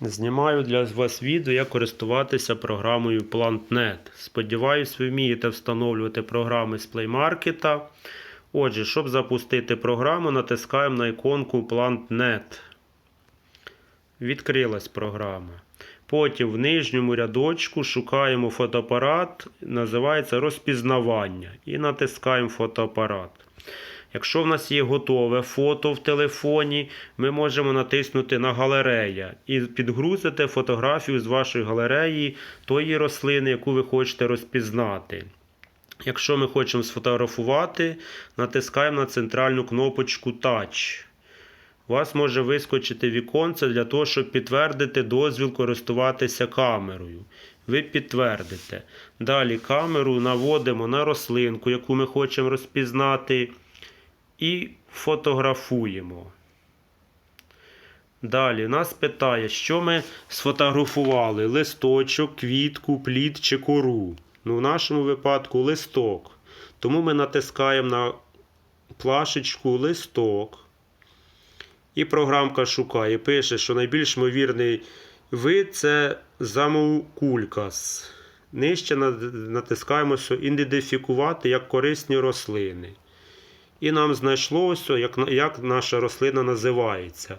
Знімаю для вас відео, як користуватися програмою PlantNet. Сподіваюсь, ви вмієте встановлювати програми з Play Market. Отже, щоб запустити програму, натискаємо на іконку PlantNet. Відкрилась програма. Потім в нижньому рядочку шукаємо фотоапарат, називається розпізнавання. І натискаємо фотоапарат. Якщо в нас є готове фото в телефоні, ми можемо натиснути на галерея і підгрузити фотографію з вашої галереї тої рослини, яку ви хочете розпізнати. Якщо ми хочемо сфотографувати, натискаємо на центральну кнопочку Touch. У вас може вискочити віконце для того, щоб підтвердити дозвіл користуватися камерою. Ви підтвердите. Далі камеру наводимо на рослинку, яку ми хочемо розпізнати, і фотографуємо. Далі нас питає, що ми сфотографували: листочок, квітку, плід чи кору. Ну, в нашому випадку листок. Тому ми натискаємо на плашечку листок. І програмка шукає. Пише, що найбільш ймовірний вид це замовкулькас. Нижче натискаємо, що ідентифікувати як корисні рослини. І нам знайшло ось, як, як наша рослина називається.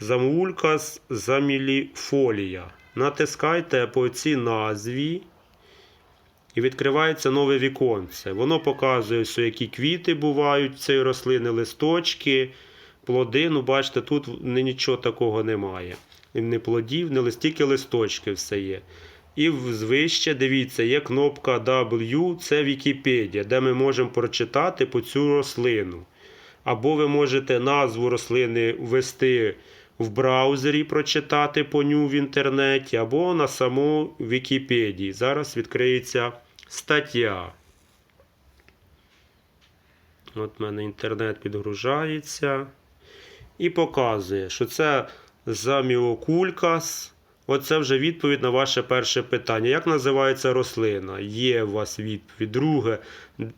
Замулькас заміліфолія. Натискайте по цій назві. І відкривається нове віконце. Воно показує, що які квіти бувають цієї рослини, листочки, плоди. Ну, бачите, тут нічого такого немає. Не плодів, не лист, тільки листочки все є. І вище, дивіться, є кнопка W, це Вікіпедія, де ми можемо прочитати по цю рослину. Або ви можете назву рослини ввести в браузері, прочитати по ню в інтернеті, або на саму Вікіпедії. Зараз відкриється стаття. От в мене інтернет підгружається. І показує, що це заміокулькас. Оце вже відповідь на ваше перше питання. Як називається рослина? Є у вас відповідь. Друге,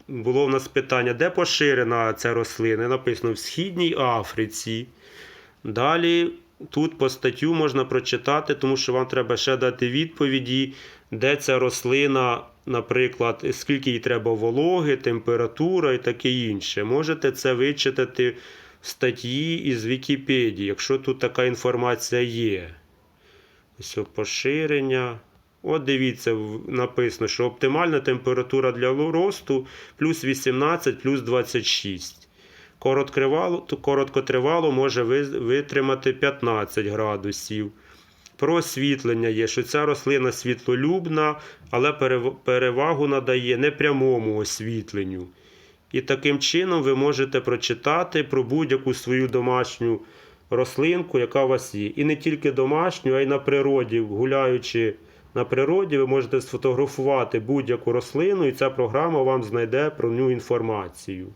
було в нас питання, де поширена ця рослина? Написано в Східній Африці. Далі тут по статтю можна прочитати, тому що вам треба ще дати відповіді, де ця рослина, наприклад, скільки їй треба вологи, температура і таке інше. Можете це вичитати в статті із Вікіпедії, якщо тут така інформація є. Ось поширення. От дивіться, написано, що оптимальна температура для росту плюс 18 плюс 26. Короткотривало може витримати 15 градусів. Про освітлення є, що ця рослина світлолюбна, але перевагу надає непрямому освітленню. І таким чином ви можете прочитати про будь-яку свою домашню рослинку, яка у вас є. І не тільки домашню, а й на природі. Гуляючи на природі, ви можете сфотографувати будь-яку рослину, і ця програма вам знайде про ню інформацію.